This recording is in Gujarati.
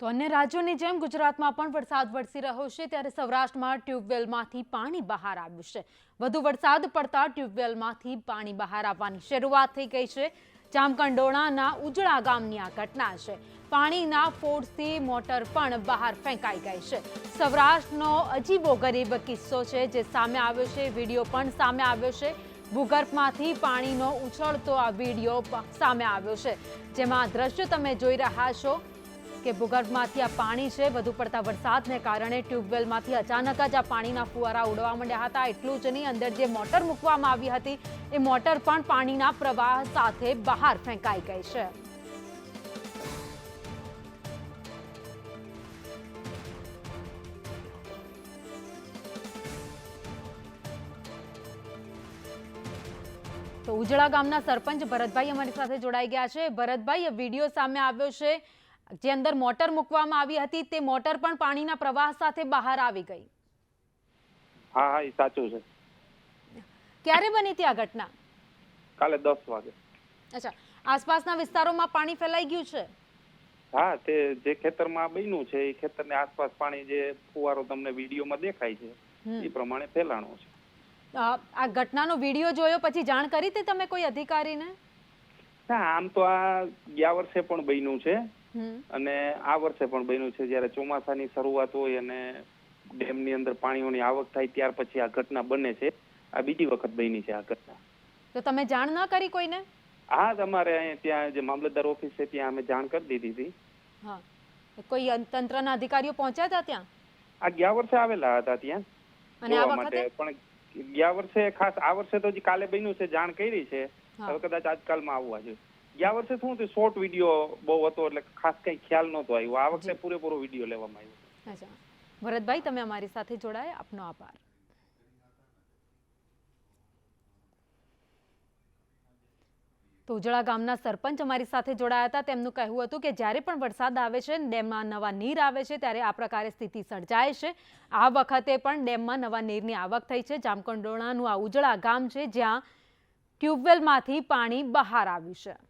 તો અન્ય રાજ્યોની જેમ ગુજરાતમાં પણ વરસાદ વરસી રહ્યો છે, ત્યારે સૌરાષ્ટ્રમાં ટ્યુબવેલમાંથી પાણી બહાર આવ્યું છે. વધુ વરસાદ પડતા ટ્યુબવેલમાંથી પાણી બહાર આવવાની શરૂઆત થઈ ગઈ છે. જામકંડોળાના ઉજળા ગામની આ ઘટના છે. પાણીના ફોર્સથી મોટર પણ બહાર ફેંકાઈ ગઈ છે. સૌરાષ્ટ્રનો અજીબો ગરીબ કિસ્સો છે જે સામે આવ્યો છે. વીડિયો પણ સામે આવ્યો છે. ભૂગર્ભમાંથી પાણીનો ઉછળતો આ વીડિયો સામે આવ્યો છે. જેમાં દ્રશ્ય તમે જોઈ રહ્યા છો. કે ભૂગર્ભમાંથી આ પાણી છે, વધુ પડતા વરસાદને કારણે ટ્યુબવેલમાંથી અચાનક જ આ પાણીના ફુવારા ઉડવા માંડ્યા હતા. એટલું જ નહીં, અંદર જે મોટર મૂકવામાં આવી હતી, એ મોટર પણ પાણીના પ્રવાહ સાથે બહાર ફેંકાઈ ગઈ છે. તો ઉજળા ગામના સરપંચ ભરતભાઈ અમારી સાથે જોડાઈ ગયા છે. ભરતભાઈ વીડિયો સામે આવ્યો છે. જે અંદર મોટર મૂકવામાં આવી હતી તે મોટર પણ પાણીના પ્રવાહ સાથે બહાર આવી ગઈ. હા હા એ સાચું છે. ક્યારે બની હતી આ ઘટના? કાલે દસ વાગે. અચ્છા આસપાસના વિસ્તારોમાં પાણી ફેલાઈ ગયું છે? હા તે જે ખેતરમાં બન્યું છે એ ખેતરની આસપાસ પાણી જે ફુવારો તમને વિડીયોમાં દેખાય છે એ પ્રમાણે ફેલાણો છે. આ ઘટનાનો વીડિયો જોયો પછી જાણ કરી હતી તમે કોઈ અધિકારીને? ના આમ તો આ ગયા વર્ષે પણ બન્યું છે. અને આ વર્ષે પણ બન્યું છે જ્યારે ચોમાસાની શરૂઆત હોય અને ડેમની અંદર પાણીઓની આવક થાય ત્યાર પછી આ ઘટના બને છે. આ બીજી વખત બની છે આ ઘટના. તો તમે જાણ ન કરી કોઈને? હા તમારે અહીંયા ત્યાં જે મામલતદાર ઓફિસ છે ત્યાં અમે જાણ કરી દીધી હતી. હા. કોઈ તંત્રના અધિકારીઓ પહોંચ્યા હતા ત્યાં? આ ગયા વર્ષે આવેલા હતા ત્યાં. અને આ વખતે? પણ ગયા વર્ષે ખાસ આ વર્ષે તો જે કાલે બન્યું છે જાણ કરી છે. હવે કદાચ આજકાલમાં આવવા જોઈએ. ગયા વર્ષે શું હતું? શોર્ટ વીડિયો બહુ હતો એટલે ખાસ કઈ ખ્યાલ નહોતો આવ્યો. આ વખતે પૂરેપૂરો વીડિયો લેવામાં આવ્યો. અચ્છા. ભરતભાઈ તમે અમારી સાથે જોડાયા. આપનો આભાર. તો ઉજળા ગામના સરપંચ અમારી સાથે જોડાયા હતા. તેમનું કહેવું હતું કે જ્યારે પણ વરસાદ આવે છે ડેમમાં નવા નીર આવે છે ત્યારે આ પ્રકારે સ્થિતિ સર્જાય છે. આ વખતે પણ ડેમમાં નવા નીરની આવક થઈ છે. જામકંડોળાનું આ ઉજળા ગામ છે જ્યાં ટ્યુબવેલમાંથી પાણી બહાર આવ્યું છે.